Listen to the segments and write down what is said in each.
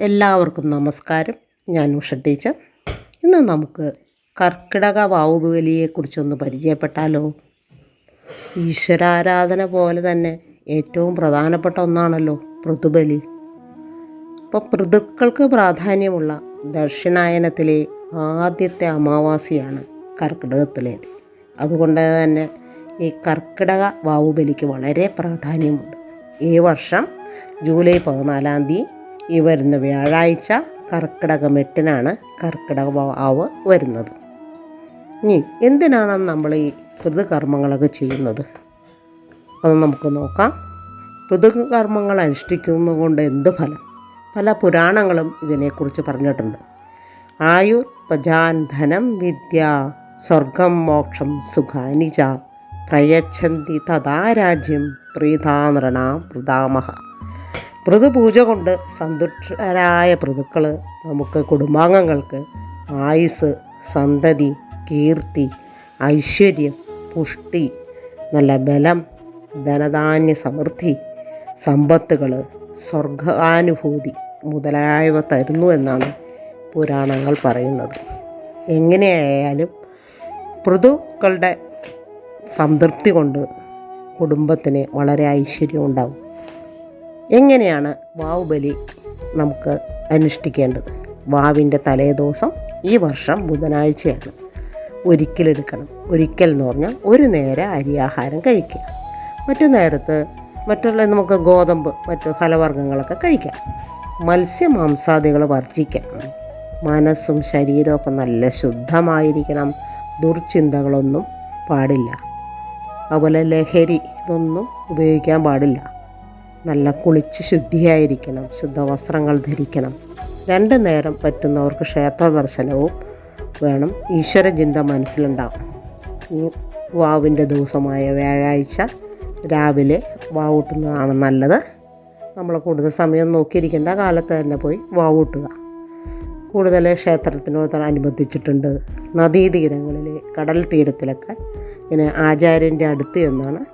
എല്ലാവർക്കും നമസ്കാരം. ഞാൻ ഉഷ ടീച്ചർ. ഇന്ന് നമുക്ക് കർക്കിടക വാവുബലിയെക്കുറിച്ചൊന്ന് പരിചയപ്പെട്ടാലോ? ഈശ്വരാരാധന പോലെ തന്നെ ഏറ്റവും പ്രധാനപ്പെട്ട ഒന്നാണല്ലോ പൃഥുബലി. അപ്പോൾ പൃഥുക്കൾക്ക് പ്രാധാന്യമുള്ള ദക്ഷിണായനത്തിലെ ആദ്യത്തെ അമാവാസിയാണ് കർക്കിടകത്തിലേത്. അതുകൊണ്ട് തന്നെ ഈ കർക്കിടക വാവുബലിക്ക് വളരെ പ്രാധാന്യമുണ്ട്. ഈ വർഷം ജൂലൈ പതിനാലാം തീയതി ഈ വരുന്ന വ്യാഴാഴ്ച കർക്കിടകം എട്ടിനാണ് കർക്കിടക വാവ് വരുന്നത്. ഇനി എന്തിനാണ് നമ്മൾ ഈ പിതൃകർമ്മങ്ങളൊക്കെ ചെയ്യുന്നത്? അത് നമുക്ക് നോക്കാം. പൃഥുകർമ്മങ്ങൾ അനുഷ്ഠിക്കുന്നത് കൊണ്ട് എന്ത് ഫലം? പല പുരാണങ്ങളും ഇതിനെക്കുറിച്ച് പറഞ്ഞിട്ടുണ്ട്. ആയുർ പ്രജാൻ ധനം വിദ്യ സ്വർഗം മോക്ഷം സുഖാനിജ പ്രയച്ഛന്തി തഥാ രാജ്യം പ്രീതാനൃണ പ്രതാമഹ പൃഥുപൂജ കൊണ്ട് സന്തുഷ്ടരായ പൃഥുക്കൾ നമുക്ക് കുടുംബാംഗങ്ങൾക്ക് ആയുസ് സന്തതി കീർത്തി ഐശ്വര്യം പുഷ്ടി നല്ല ബലം ധനധാന്യ സമൃദ്ധി സമ്പത്തുകൾ സ്വർഗാനുഭൂതി മുതലായവ തരുന്നു എന്നാണ് പുരാണങ്ങൾ പറയുന്നത്. എങ്ങനെയായാലും പൃഥുക്കളുടെ സംതൃപ്തി കൊണ്ട് കുടുംബത്തിന് വളരെ ഐശ്വര്യം ഉണ്ടാവും. എങ്ങനെയാണ് വാവുബലി നമുക്ക് അനുഷ്ഠിക്കേണ്ടത്? വാവിന്റെ തലേദിവസം ഈ വർഷം ബുധനാഴ്ചയാണ് ഒരിക്കലെടുക്കണം. ഒരിക്കൽ എന്ന് പറഞ്ഞാൽ ഒരു നേരം അരിയാഹാരം കഴിക്കുക. മറ്റു നേരത്ത് മറ്റുള്ള നമുക്ക് ഗോതമ്പ് മറ്റു ഫലവർഗങ്ങളൊക്കെ കഴിക്കാം. മത്സ്യമാംസാദികൾ വർജിക്കാം. മനസ്സും ശരീരമൊക്കെ നല്ല ശുദ്ധമായിരിക്കണം. ദുർചിന്തകളൊന്നും പാടില്ല. അതുപോലെ ലഹരി ഇതൊന്നും ഉപയോഗിക്കാൻ പാടില്ല. നല്ല കുളിച്ച് ശുദ്ധിയായിരിക്കണം ശുദ്ധവസ്ത്രങ്ങൾ ധരിക്കണം. രണ്ട് നേരം പറ്റുന്നവർക്ക് ക്ഷേത്ര ദർശനവും വേണം. ഈശ്വരചിന്ത മനസ്സിലുണ്ടാവും. ഈ വാവിന്റെ ദിവസമായ വ്യാഴാഴ്ച രാവിലെ വാവൂട്ടുന്നതാണ് നല്ലത്. നമ്മൾ കൂടുതൽ സമയം നോക്കിയിരിക്കേണ്ട കാലത്ത് തന്നെ പോയി വാവൂട്ടുക കൂടുതൽ ക്ഷേത്രത്തിനോട് അനുബന്ധിച്ചിട്ടുണ്ട്. നദീതീരങ്ങളിൽ കടൽ തീരത്തിലൊക്കെ ഇങ്ങനെ ആചാര്യന്റെ അടുത്ത് എന്നാണ്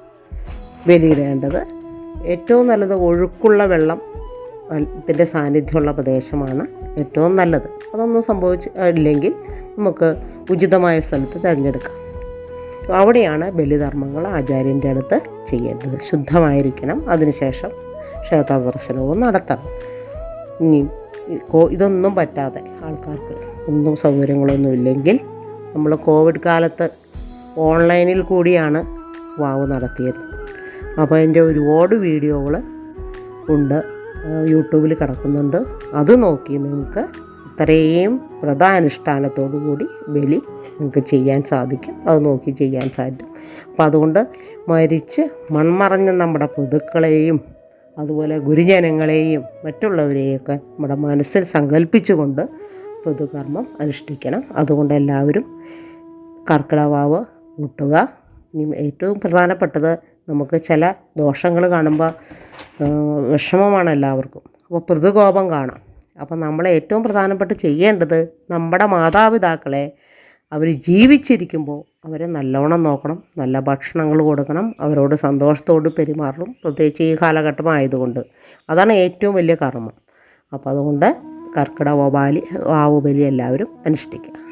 ബലിയിടേണ്ടത്. ഏറ്റവും നല്ലത് ഒഴുക്കുള്ള വെള്ളം ത്തിന്റെ സാന്നിധ്യമുള്ള പ്രദേശമാണ് ഏറ്റവും നല്ലത്. അതൊന്നും സംഭവിച്ച് ഇല്ലെങ്കിൽ നമുക്ക് ഉചിതമായ സ്ഥലത്ത് തിരഞ്ഞെടുക്കാം. അവിടെയാണ് ബലിധർമ്മങ്ങൾ ആചാര്യന്റെ അടുത്ത് ചെയ്യേണ്ടത്. ശുദ്ധമായിരിക്കണം. അതിനുശേഷം ക്ഷേത്ര ദർശനവും നടത്തണം. ഇനി ഇതൊന്നും പറ്റാതെ ആൾക്കാർക്ക് ഒന്നും സൗകര്യങ്ങളൊന്നും ഇല്ലെങ്കിൽ നമ്മൾ കോവിഡ് കാലത്ത് ഓൺലൈനിൽ കൂടിയാണ് വാവ് നടത്തിയത്. അപ്പോൾ അതിന്റെ ഒരുപാട് വീഡിയോകൾ ഉണ്ട് യൂട്യൂബിൽ കിടക്കുന്നുണ്ട്. അത് നോക്കി നിങ്ങൾക്ക് ഇത്രയും വ്രതാനുഷ്ഠാനത്തോടു കൂടി ബലി നിങ്ങൾക്ക് ചെയ്യാൻ സാധിക്കും. അത് നോക്കി ചെയ്യാൻ സാധിക്കും. അപ്പം അതുകൊണ്ട് മരിച്ച് മൺമറഞ്ഞ നമ്മുടെ പുതുക്കളെയും അതുപോലെ ഗുരുജനങ്ങളെയും മറ്റുള്ളവരെയൊക്കെ നമ്മുടെ മനസ്സിൽ സങ്കല്പിച്ചുകൊണ്ട് പൊതുകർമ്മം അനുഷ്ഠിക്കണം. അതുകൊണ്ട് എല്ലാവരും കർക്കിടവാവ് മുട്ടുക. ഏറ്റവും പ്രധാനപ്പെട്ടത് നമുക്ക് ചില ദോഷങ്ങൾ കാണുമ്പോൾ വിഷമമാണ് എല്ലാവർക്കും. അപ്പോൾ പൃഥുകോപം കാണാം. അപ്പോൾ നമ്മൾ ഏറ്റവും പ്രധാനപ്പെട്ട് ചെയ്യേണ്ടത് നമ്മുടെ മാതാപിതാക്കളെ അവർ ജീവിച്ചിരിക്കുമ്പോൾ അവരെ നല്ലോണം നോക്കണം നല്ല ഭക്ഷണങ്ങൾ കൊടുക്കണം അവരോട് സന്തോഷത്തോട് പെരുമാറണം. പ്രത്യേകിച്ച് ഈ കാലഘട്ടം ആയതുകൊണ്ട് അതാണ് ഏറ്റവും വലിയ കർമ്മം. അപ്പോൾ അതുകൊണ്ട് കർക്കിടക ബലി ആവുബലി എല്ലാവരും അനുഷ്ഠിക്കുക.